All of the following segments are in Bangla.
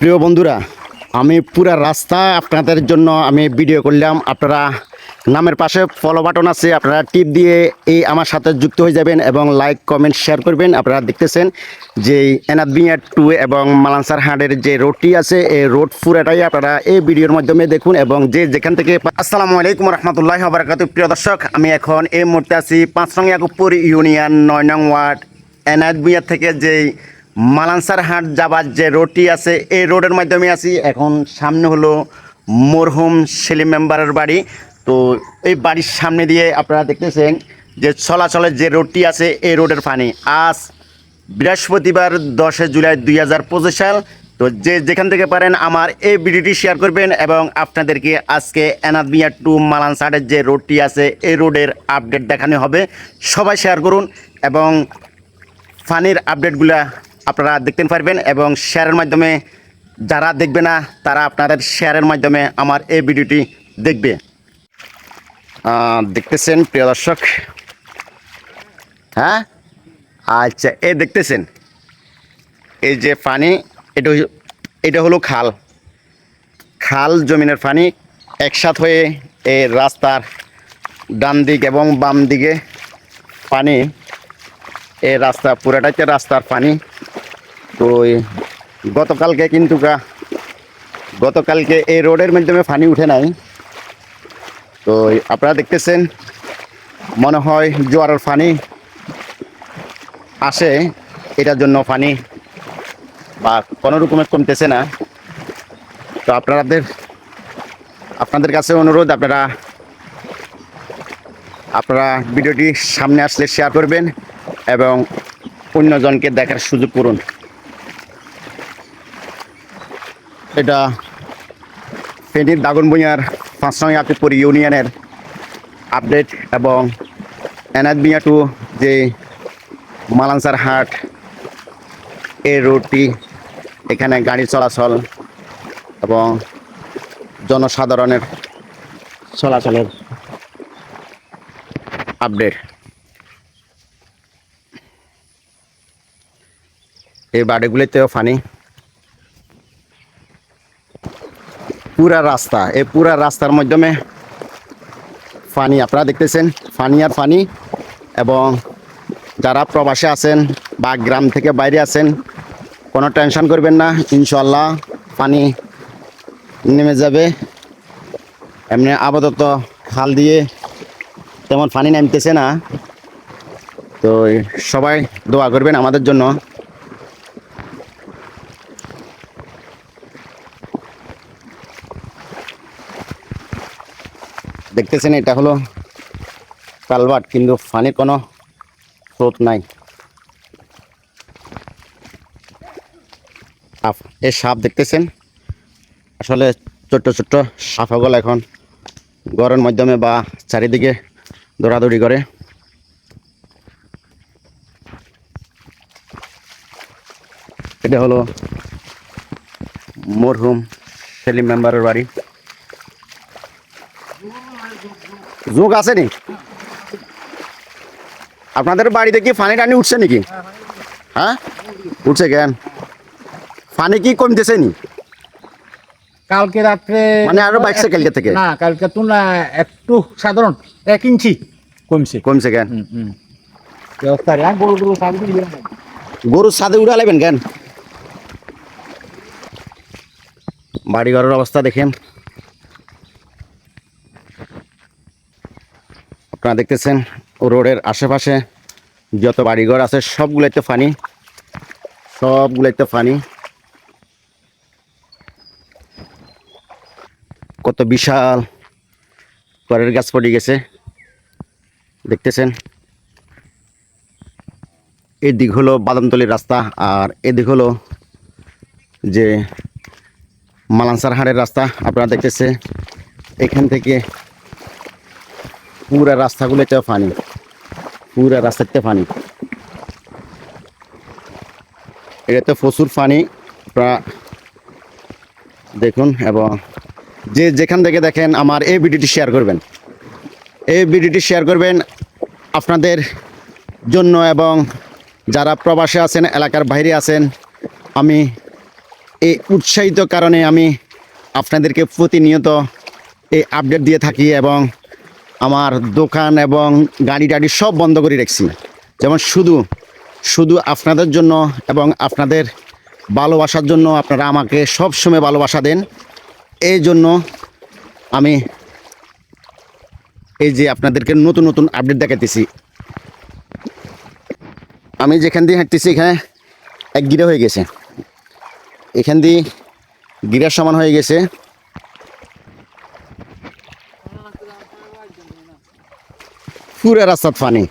প্রিয় বন্ধুরা, আমি পুরা রাস্তা আপনাদের জন্য আমি ভিডিও করলাম। আপনারা নামের পাশে ফলো বাটন আছে, আপনারা টিপ দিয়ে এই আমার সাথে যুক্ত হয়ে যাবেন এবং লাইক কমেন্ট শেয়ার করবেন। আপনারা দেখতেছেন যে এনাদ বিয়ার টু এবং মালানসার হাটের যে রোডটি আছে, এই রোড পুরাটাই আপনারা এই ভিডিওর মাধ্যমে দেখুন এবং যে যেখান থেকে আসসালামু আলাইকুম রহমতুল্লাহ বারাকাতু প্রিয় দর্শক, আমি এখন এই মুহূর্তে আছি পাঁচ নং ইয়াকুবপুর ইউনিয়ন, নয় নং ওয়ার্ড এনাদ বিয়ার থেকে যেই মালানসার হাট যাবার যে রোডটি আছে, এই রোডের মাধ্যমে আছি। এখন সামনে হলো মরহুম সেলিম মেম্বারের বাড়ি। তো এই বাড়ির সামনে দিয়ে আপনারা দেখতেছেন যে চলাচলের যে রোডটি আছে, এই রোডের পানি। আজ বৃহস্পতিবার দশে জুলাই দুই হাজার পঁচিশ সাল। তো যে যেখান থেকে পারেন আমার এই ভিডিওটি শেয়ার করবেন এবং আপনাদেরকে আজকে এনাদ মিয়া টু মালানসারের যে রোডটি আছে, এই রোডের আপডেট দেখানো হবে। সবাই শেয়ার করুন এবং ফানির আপডেটগুলা আপনারা দেখতে পারবেন এবং শেয়ারের মাধ্যমে যারা দেখবে না, তারা আপনাদের শেয়ারের মাধ্যমে আমার এই ভিডিওটি দেখবে। দেখতেছেন, প্রিয় দর্শক? হ্যাঁ? আচ্ছা এ দেখতেছেন। এই যে পানি, এটা এটা হলো খাল। খাল জমিনের পানি একসাথ হয়ে এই রাস্তার ডান দিক এবং বাম দিকে পানি, এই রাস্তা পুরাটাইতে রাস্তার পানি তো গতকালকে কিন্তু গতকালকে এই রোডের মাধ্যমে ফানি উঠে নাই। তো আপনারা দেখতেছেন, মনে হয় জোয়ারের ফানি আসে, এটার জন্য ফানি বা কোনো রকমে কমতেছে না। তো আপনাদের আপনাদের কাছে অনুরোধ, আপনারা আপনারা ভিডিওটি সামনে আসলে শেয়ার করবেন এবং অন্যজনকে দেখার সুযোগ করুন। এটা ফেনীর দাগনভূঞার পাঁচ নং আতিপুর ইউনিয়নের আপডেট এবং এনাদ মিয়া টু যে মালানসার হাট এই রোডটি এখানে গাড়ি চলাচল এবং জনসাধারণের চলাচলের আপডেট। এই বাড়িগুলিতেও ফানি। পুরা রাস্তা এই পুরা রাস্তার মাধ্যমে ফানি আপনারা দেখতেছেন, ফানি আর ফানি। এবং যারা প্রবাসে আছেন বা গ্রাম থেকে বাইরে আছেন, কোনো টেনশন করবেন না ইনশাল্লাহ পানি নেমে যাবে। এমনি আপাতত খাল দিয়ে তেমন পানি নামতেছে না। তো সবাই দোয়া করবেন আমাদের জন্য। দেখতেছেন, এটা হলো কালভার্ট, কিন্তু পানির কোনো স্রোত নাই। সাপ এই সাপ দেখতেছেন। আসলে ছোট্ট ছোট্ট সাপাগুলো এখন ঘরের মাধ্যমে বা চারিদিকে দৌড়াদৌড়ি করে। এটা হলো মরহুম সেলিম মেম্বারের বাড়ি। যোগ আছে নি? আপনাদের বাড়িতে কি পানি টানি উঠছে নাকি? হ্যাঁ? উঠছে কেন? পানি কি কমতেছে নি? কালকে রাত্রে মানে আরও বাড়ছে কালকে থেকে? না কালকে তো না একটু সাধারণ এক ইঞ্চি কমছে। কমছে কেন। গরুর ছাদে উড়া লাগবেন কেন? বাড়ি ঘরের অবস্থা দেখেন। আপনারা দেখতেছেন রোডের আশেপাশে যত বাড়িঘর আছে সবগুলোতে পানি সবগুলোতে পানি কত বিশাল করের গাছ পড়ে গেছে। দেখতেছেন? এদিক হলো বাদামতলির রাস্তা আর এদিক হলো যে মালানসার হাড়ের রাস্তা। আপনারা দেখতেছে এখান থেকে পুরা রাস্তাগুলোতে পানি পুরা রাস্তাতে পানি এটাতে প্রচুর পানি দেখুন, এবং যে যেখান থেকে দেখেন আমার এই ভিডিওটি শেয়ার করবেন। এই ভিডিওটি শেয়ার করবেন আপনাদের জন্য এবং যারা প্রবাসে আছেন, এলাকার বাইরে আছেন, আমি এই উৎসাহিত কারণে আমি আপনাদেরকে প্রতিনিয়ত এই আপডেট দিয়ে থাকি এবং আমার দোকান এবং গাড়ি টাড়ি সব বন্ধ করে রাখছি। যেমন শুধু শুধু আপনাদের জন্য এবং আপনাদের ভালোবাসার জন্য আপনারা আমাকে সব সময় ভালোবাসা দেন। এই জন্য আমি এই যে আপনাদেরকে নতুন নতুন আপডেট দেখাতেছি আমি যেখান দিয়ে হাঁটতেছি এখানে এক গিরা হয়ে গেছে। এখান দিয়ে গিরার সমান হয়ে গেছে। পুরা রাস্তাত পানি।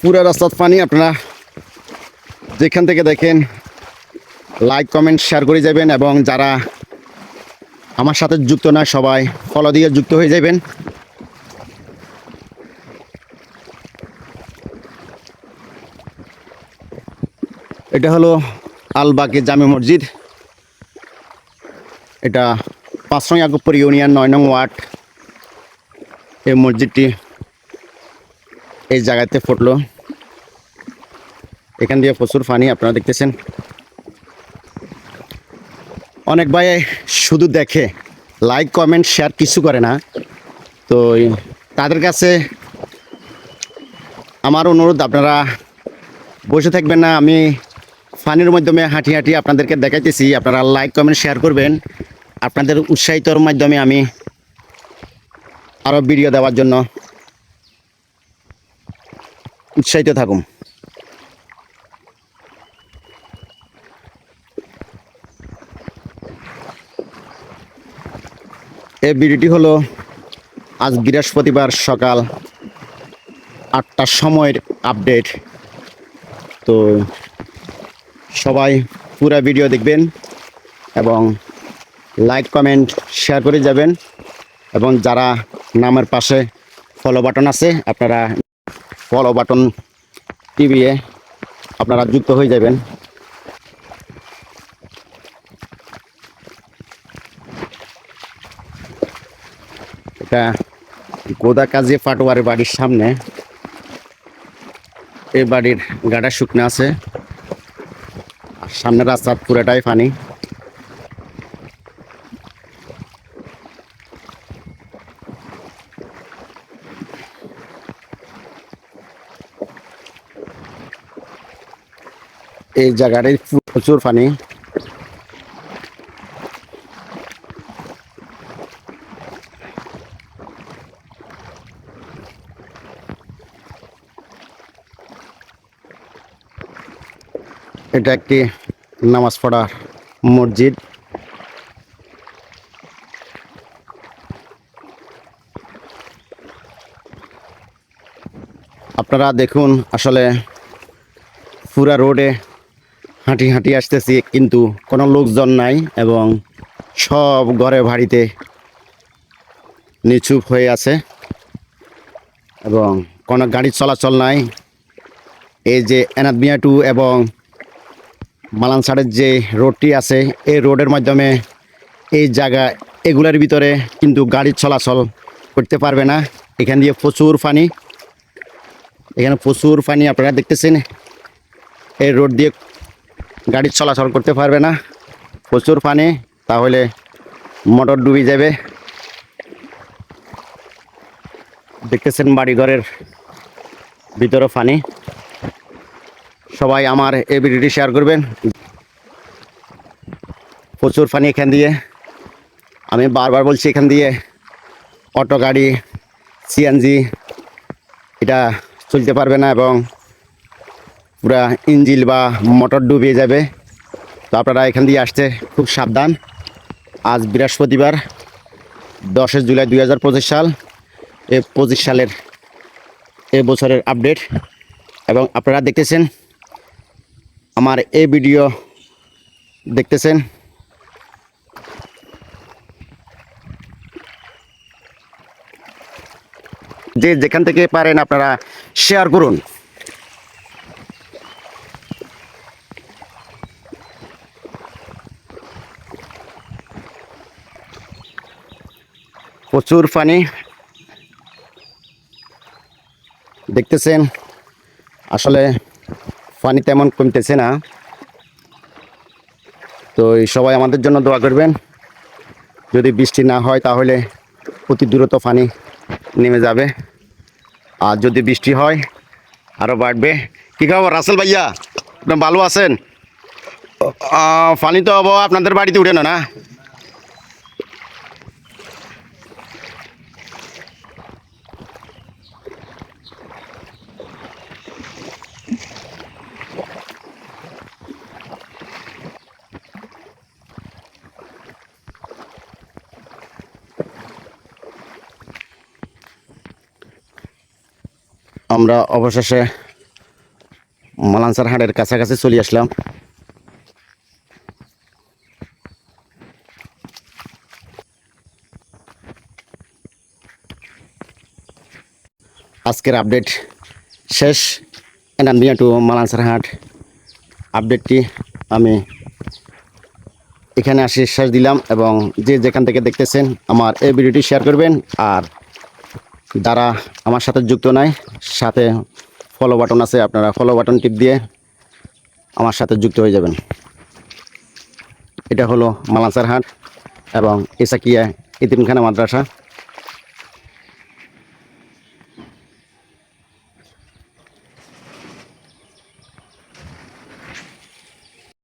পুরো রাস্তাত পানি, আপনারা যেখান থেকে দেখেন লাইক কমেন্ট শেয়ার করে যাবেন এবং যারা আমার সাথে যুক্ত না, সবাই ফলো দিয়ে যুক্ত হয়ে যাবেন। এটা হলো আলবাগে জামে মসজিদ। এটা পাঁচ নং ইয়াকুবপুর ইউনিয়ন, নয় নং ওয়ার্ড। এই মসজিদটি এই জায়গাতে ফুটলো। এখান দিয়ে প্রচুর পানি আপনারা দেখতেছেন। অনেক ভাই শুধু দেখে লাইক কমেন্ট শেয়ার কিছু করে না। তো তাদের কাছে আমার অনুরোধ, আপনারা বসে থাকবেন না। আমি ফানির মাধ্যমে হাঁটি হাঁটি আপনাদেরকে দেখাইতেছি। আপনারা লাইক কমেন্ট শেয়ার করবেন। আপনাদের উৎসাহিতর মাধ্যমে আমি আরও ভিডিও দেওয়ার জন্য উৎসাহিত থাকুন। এই ভিডিওটি হলো আজ বৃহস্পতিবার সকাল আটটার সময়ের আপডেট তো সবাই পুরা ভিডিও দেখবেন এবং লাইক কমেন্ট শেয়ার করে যাবেন এবং যারা নামের পাশে ফলো বাটন আছে। আপনারা ফলো বাটন টিভিয়ে আপনারা যুক্ত হয়ে যাবেন। এটা গোদা কাজী পাটোয়ারের বাড়ির সামনে। এই বাড়ির গাড়া শুকনো আছে। সামনে রাস্তা পুরাটাই পানি। এই জায়গাটায় প্রচুর পানি। এটা একটি নামাজ পড়ার মসজিদ। আপনারা দেখুন আসলে পুরা রোডে হাঁটি হাঁটি আসতেছি, কিন্তু কোনো লোকজন নাই এবং সব ঘরে বাড়িতে নিচুপ হয়ে আছে এবং কোনো গাড়ি চলাচল নাই। এই যে এনাদ মিয়া টু এবং মালানসাড়ের যে রোডটি আছে, এই রোডের মাধ্যমে এই জায়গা এগুলোর ভিতরে কিন্তু গাড়ি চলাচল করতে পারবে না। এখান দিয়ে প্রচুর পানি, এখানে প্রচুর পানি আপনারা দেখতেছেন। এই রোড দিয়ে গাড়ি চলাচল করতে পারবে না। প্রচুর পানি, তাহলে মোটর ডুবে যাবে। দেখতেছেন বাড়িঘরের ভিতরে পানি। সবাই আমার এই ভিডিওটি শেয়ার করবেন। প্রচুর পানি এখান দিয়ে। আমি বারবার বলছি এখান দিয়ে অটো, গাড়ি সিএনজি এটা চলতে পারবে না এবং পুরা ইঞ্জিল বা মোটর ডুবে যাবে। তো আপনারা এখান দিয়ে আসতে খুব সাবধান। আজ বৃহস্পতিবার, দশই জুলাই দুই হাজার পঁচিশ সাল, এ পঁচিশ সালের এ বছরের আপডেট। এবং আপনারা দেখতেছেন, আমার এই ভিডিও দেখতেছেন। যে যেখান থেকে পারেন আপনারা শেয়ার করুন। প্রচুর পানি। দেখতেছেন, আসলে পানি তেমন কমতেছে না। তো এই সবাই আমাদের জন্য দোয়া করবেন। যদি বৃষ্টি না হয় তাহলে অতি দ্রুত পানি নেমে যাবে। আর যদি বৃষ্টি হয় আরও বাড়বে। কী খবর রাসেল ভাইয়া? আপনার ভালো আছেন? পানি তো আপনাদের বাড়িতে উঠে না না? আমরা অবশেষে মালানসার হাটের কাছাকাছি চলে আসলাম। আজকের আপডেট শেষ। এনান্দিয়া টু মালানসার হাট আপডেটটি আমি এখানে আসি শেষ দিলাম এবং যে যেখান থেকে দেখতেছেন আমার এই ভিডিওটি শেয়ার করবেন আর যারা আমার সাথে যুক্ত নাই, সাথে ফলো বাটন আছে, আপনারা ফলো বাটন টিপ দিয়ে আমার সাথে যুক্ত হয়ে যাবেন। এটা হলো মালাসার হাট এবং এসাকিয়া ইতিমখানা মাদ্রাসা।